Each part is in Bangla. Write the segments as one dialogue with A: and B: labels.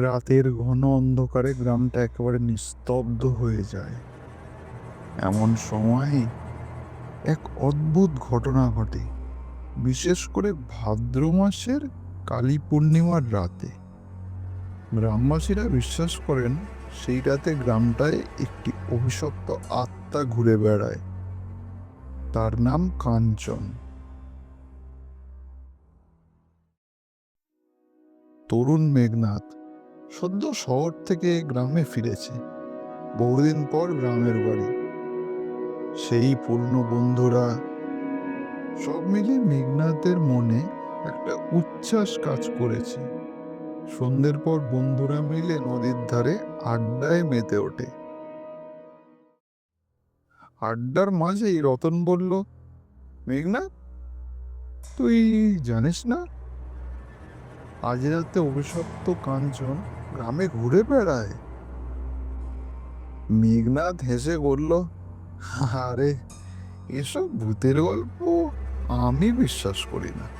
A: রাতের ঘন অন্ধকারে গ্রামটা একেবারে নিস্তব্ধ হয়ে যায়। এমন সময় এক অদ্ভুত ঘটনা ঘটে, বিশেষ করে ভাদ্র মাসের কালী পূর্ণিমার রাতে। গ্রামবাসীরা বিশ্বাস করেন, সেই রাতে গ্রামটায় একটি অভিশপ্ত আত্মা ঘুরে বেড়ায়। তার নাম কাঞ্চন। তরুণ মেঘনাথ সদ্য শহর থেকে গ্রামে ফিরেছে। বহুদিন পর গ্রামের বাড়ি। সেই পুরনো বন্ধুরা সব মিলে মেঘনাথের মনে একটা উচ্ছ্বাস কাজ করেছে। সন্ধ্যের পর বন্ধুরা মিলে নদীর ধারে আড্ডায় মেতে ওঠে। আড্ডার মাঝেই রতন বলল, মেঘনাথ, তুই জানিস না? আজ রাতে অভিশপ্ত কাঞ্চন গ্রামে ঘুরে বেড়ায়। মেঘনাথ হেসে বলল, আরে, এসব ভূতের গল্প আমি বিশ্বাস করি না।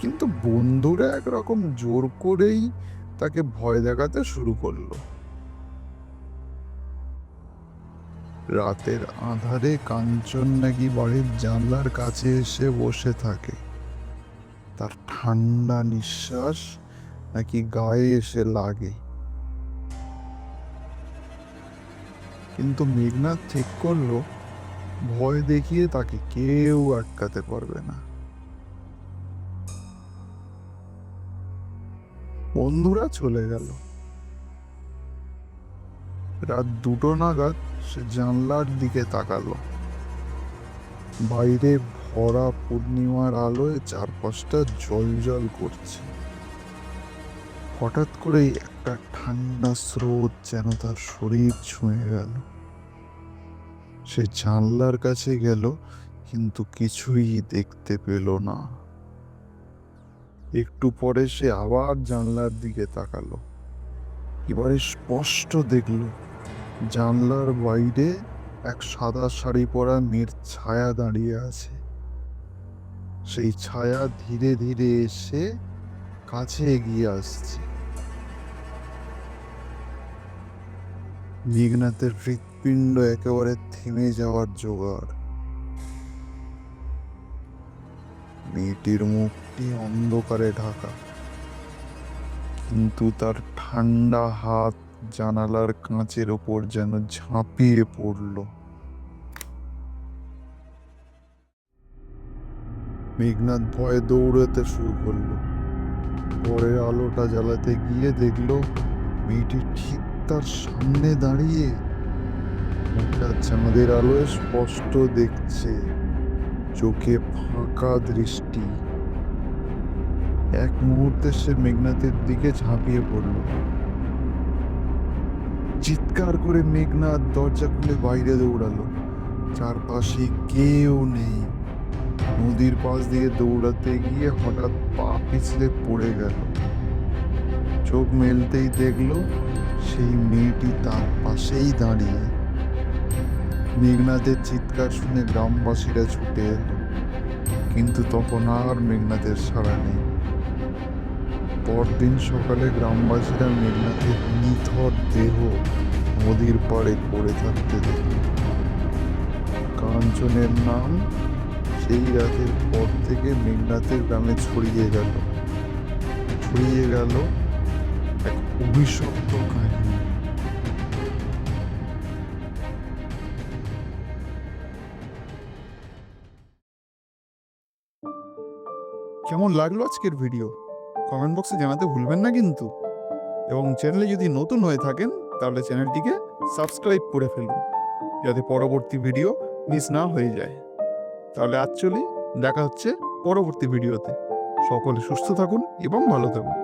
A: কিন্তু বন্ধুরা একরকম জোর করেই তাকে ভয় দেখাতে শুরু করল। রাতের আধারে কাঞ্চন নাকি বাড়ির জানলার কাছে এসে বসে থাকে। তার ঠান্ডা নিঃশ্বাস নাকি গায়ে এসে লাগে। কিন্তু মেঘনাথ ঠিক করল, ভয় দেখিয়ে তাকে কেউ আটকাতে পারবে না। বন্ধুরা চলে গেল। রাত দুটো নাগাদ সে জানলার দিকে তাকালো। বাইরে ভরা পূর্ণিমার আলোয় চারপাশটা জল করছে। হঠাৎ করেই একটা ঠান্ডা স্রোত যেন তার শরীর ছুঁয়ে গেল। সে জানলার কাছে গেল, কিন্তু কিছুই দেখতে পেল না। একটু পরে সে আবার জানলার দিকে তাকালো। এবারে স্পষ্ট দেখল, জানলার বাইরে এক সাদা শাড়ি পরা মেয়ের ছায়া দাঁড়িয়ে আছে। সেই ছায়া ধীরে ধীরে এসে কাছে এগিয়ে আসছে। মেঘনাথের হৃৎপিণ্ড একেবারে থেমে যাওয়ার জোগাড়। মেয়েটির মুখটি অন্ধকারে ঢাকা, কিন্তু তার ঠান্ডা হাত জানালার কাঁচের ওপর যেন ঝাঁপিয়ে পড়ল। মেঘনাথ ভয়ে দৌড়াতে শুরু করল। পরে আলোটা জ্বালাতে গিয়ে দেখল, মেয়েটি ঠিক তার সামনে দাঁড়িয়ে চাঁদের আলোয় স্পষ্ট দেখছে। চোখে ফাঁকা দৃষ্টি। এক মুহূর্তে সে মেঘনাথের দিকে ঝাঁপিয়ে পড়ল। চিৎকার করে মেঘনাথ দরজা খুলে বাইরে দৌড়ালো। চারপাশে কেউ নেই। নদীর পাশ দিয়ে দৌড়াতে গিয়ে হঠাৎ পা পিছলে পড়ে গেল। চোখ মেলতেই দেখল সেই মেয়েটি তার পাশেই দাঁড়িয়ে মেঘনাথের চিৎকার শুনে গ্রামবাসীরা ছুটে এলো। কিন্তু তখন আর মেঘনাথের সাড়া নেই। পরদিন সকালে গ্রামবাসীরা মেঘনাথের নিথর দেহ নদীর পাড়ে পড়ে থাকতে দেখল কাঞ্চনের নাম সেই রাতের পর থেকে মেঘনাথের গ্রামে ছড়িয়ে গেল। ছড়িয়ে গেল এক অভিশপ্ত কাহিনী। কেমন লাগল আজকের ভিডিও? কমেন্ট বক্সে জানাতে ভুলবেন না কিন্তু। এবং চ্যানেলে যদি নতুন হয়ে থাকেন, তাহলে চ্যানেলটিকে সাবস্ক্রাইব করে ফেলুন, যাতে পরবর্তী ভিডিও মিস না হয়ে যায়। তাহলে আজ চলি, দেখা হচ্ছে পরবর্তী ভিডিওতে। সকলে সুস্থ থাকুন এবং ভালো থাকুন।